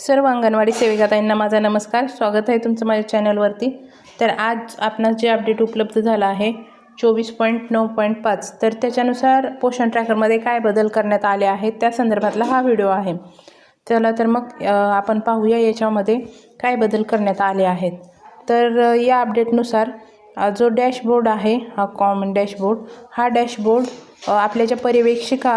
सर्व अंगणवाडी सेविकाताईंना माझा नमस्कार. स्वागत आहे तुमचं माझ्या चॅनलवरती. तर आज आपणास जे अपडेट उपलब्ध झालं आहे चोवीस पॉईंट नऊ पॉईंट पाच तर त्याच्यानुसार पोषण ट्रॅकरमध्ये काय बदल करण्यात आले आहेत त्या संदर्भातला हा व्हिडिओ आहे. चला तर मग आपण पाहूया याच्यामध्ये काय बदल करण्यात आले आहेत. तर या अपडेटनुसार जो डॅशबोर्ड आहे हा कॉमन डॅशबोर्ड हा डॅशबोर्ड आपल्या ज्या पर्यवेक्षिका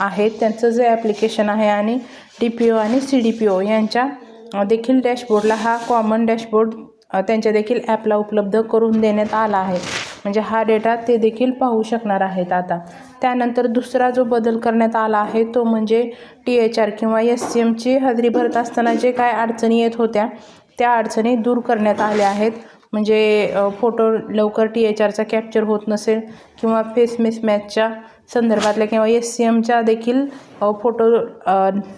आहेत त्यांचं जे ॲप्लिकेशन आहे आणि डी पी ओ आणि सी डी पी ओ यांच्या देखील डॅशबोर्डला हा कॉमन डॅशबोर्ड त्यांच्या देखील ॲपला उपलब्ध करून देण्यात आला आहे. म्हणजे हा डेटा ते देखील पाहू शकणार आहेत आता. त्यानंतर दुसरा जो बदल करण्यात आला आहे तो म्हणजे टी एच आर किंवा एस सी एमची हजेरी भरत असताना जे काय अडचणी येत होत्या त्या अडचणी दूर करण्यात आल्या आहेत. म्हणजे फोटो लवकर टी एच आरचा कॅप्चर होत नसेल किंवा फेस मिसमॅचच्या संदर्भातल्या किंवा एस सी एमच्या देखील फोटो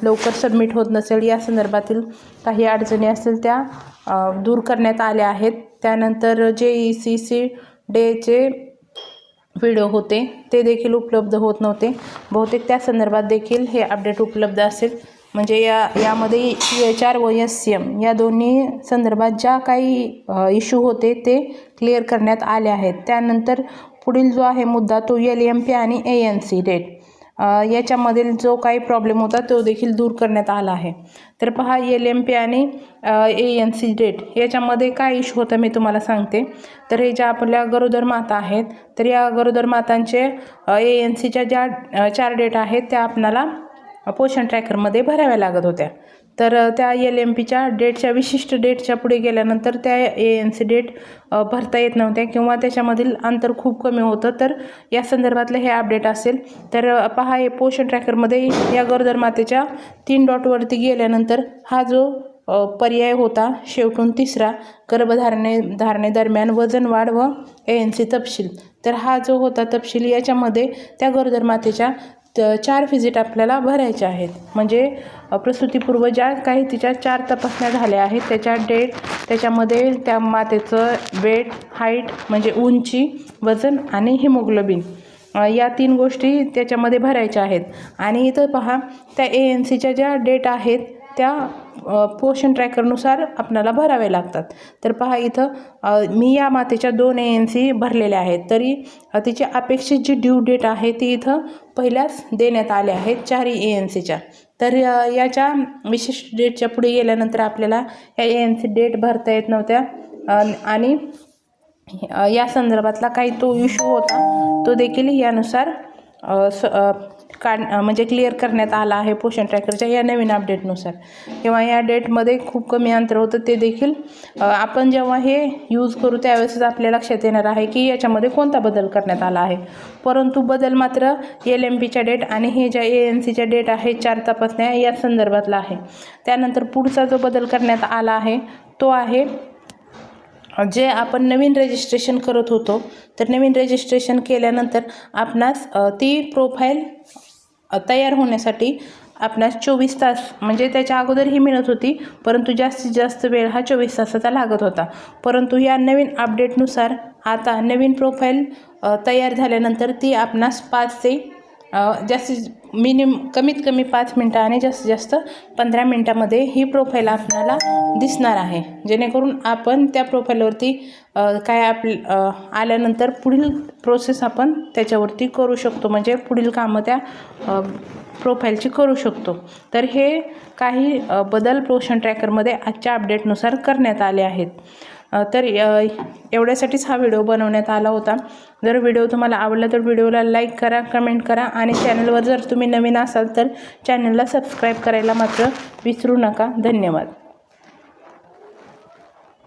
लवकर सबमिट होत नसेल या संदर्भातील काही अडचणी असतील त्या दूर करण्यात आल्या आहेत. त्यानंतर जे ई सी सी डेचे व्हिडिओ होते. ते देखील उपलब्ध होत नव्हते. बहुतेक त्या संदर्भात देखील हे अपडेट उपलब्ध असेल. म्हणजे या यामध्ये टी एच आर व एस सी एम या दोन्ही संदर्भात ज्या काही इश्यू होते ते क्लिअर करण्यात आले आहेत. त्यानंतर पुढील जो आहे मुद्दा तो एल एम पी आणि ए एन सी डेट याच्यामधील जो काही प्रॉब्लेम होता तो देखील दूर करण्यात आला आहे. तर पहा एल एम पी आणि ए एन सी डेट याच्यामध्ये काय इश्यू होता मी तुम्हाला सांगते. तर हे ज्या आपल्या गरोदर माता आहेत तर या गरोदर मातांचे ए एन सीच्या ज्या चार डेट आहेत त्या आपणाला पोषण ट्रॅकरमध्ये भराव्या लागत होत्या. तर त्या एल एम पीच्या डेटच्या विशिष्ट डेटच्या पुढे गेल्यानंतर त्या ए एन सी डेट भरता येत नव्हत्या किंवा त्याच्यामधील अंतर खूप कमी होतं. तर या संदर्भातलं हे अपडेट असेल. तर पहा हे पोषण ट्रॅकरमध्ये या गरोदर मातेच्या तीन डॉटवरती गेल्यानंतर हा जो पर्याय होता शेवटून तिसरा गर्भधारणे धारणेदरम्यान वजन वाढ व ए एन सी तपशील. तर हा जो होता तपशील याच्यामध्ये त्या गरोदर मातेच्या चार व्हिजिट आपल्याला भरायच्या आहेत. म्हणजे प्रसूतीपूर्व ज्या काही तिच्या चार तपासण्या झाल्या आहेत त्याच्या डेट त्याच्यामध्ये त्या मातेचं वेट हाईट म्हणजे उंची वजन आणि हिमोग्लोबिन या तीन गोष्टी त्याच्यामध्ये भरायच्या आहेत. आणि इथं पहा त्या ए एन सीच्या ज्या डेट आहेत त्या पोषण ट्रॅकरनुसार आपणाला भरावे लागतात. तर पहा इथं मी या मातेच्या दोन ए एन सी भरलेल्या आहेत. तरी तिची अपेक्षित जी ड्यू डेट आहे ती इथं पहिल्याच देण्यात आल्या आहेत चारही ए एन सीच्या तर याच्या विशिष्ट डेटच्या पुढे गेल्यानंतर आपल्याला या ए एन सी डेट भरता येत नव्हत्या. आणि या संदर्भातला काही तो इशू होता तो देखील यानुसार स काढ म्हणजे क्लिअर करण्यात आला आहे पोषण ट्रॅकरच्या या नवीन अपडेटनुसार किंवा या डेटमध्ये खूप कमी अंतर होतं ते देखील आपण जेव्हा हे यूज करू त्यावेळेसच आपल्या लक्षात येणार आहे की याच्यामध्ये कोणता बदल करण्यात आला आहे. परंतु बदल मात्र एल एम पीच्या डेट आणि हे ज्या ए एन सीच्या डेट आहे चार तपासण्या या संदर्भातला आहे. त्यानंतर पुढचा जो बदल करण्यात आला आहे तो आहे जे आपण नवीन रजिस्ट्रेशन करत होतो. तर नवीन रजिस्ट्रेशन केल्यानंतर आपणास ती प्रोफाईल तयार होण्यासाठी आपणास चोवीस तास म्हणजे त्याच्या अगोदर ही मिळत होती परंतु जास्तीत जास्त वेळ हा चोवीस तासाचा लागत होता. परंतु या नवीन अपडेटनुसार आता नवीन प्रोफाईल तयार झाल्यानंतर ती आपणास पाच ते जास्तीत मिनिम कमीत कमी पाच मिनटं आणि जास्तीत जास्त पंधरा मिनटामध्ये ही प्रोफाईल आपल्याला दिसणार आहे. जेणेकरून आपण त्या प्रोफाईलवरती काय आप आल्यानंतर पुढील प्रोसेस आपण त्याच्यावरती करू शकतो. म्हणजे पुढील कामं त्या प्रोफाईलची करू शकतो. तर हे काही बदल पोषण ट्रॅकरमध्ये आजच्या अपडेटनुसार करण्यात आले आहेत. तर एवढ्यासाठीच हा व्हिडिओ बनवण्यात आला होता. जर व्हिडिओ तुम्हाला आवडला तर व्हिडिओला लाईक करा कमेंट करा आणि चॅनलवर जर तुम्ही नवीन असाल तर चॅनलला सबस्क्राईब करायला मात्र विसरू नका. धन्यवाद.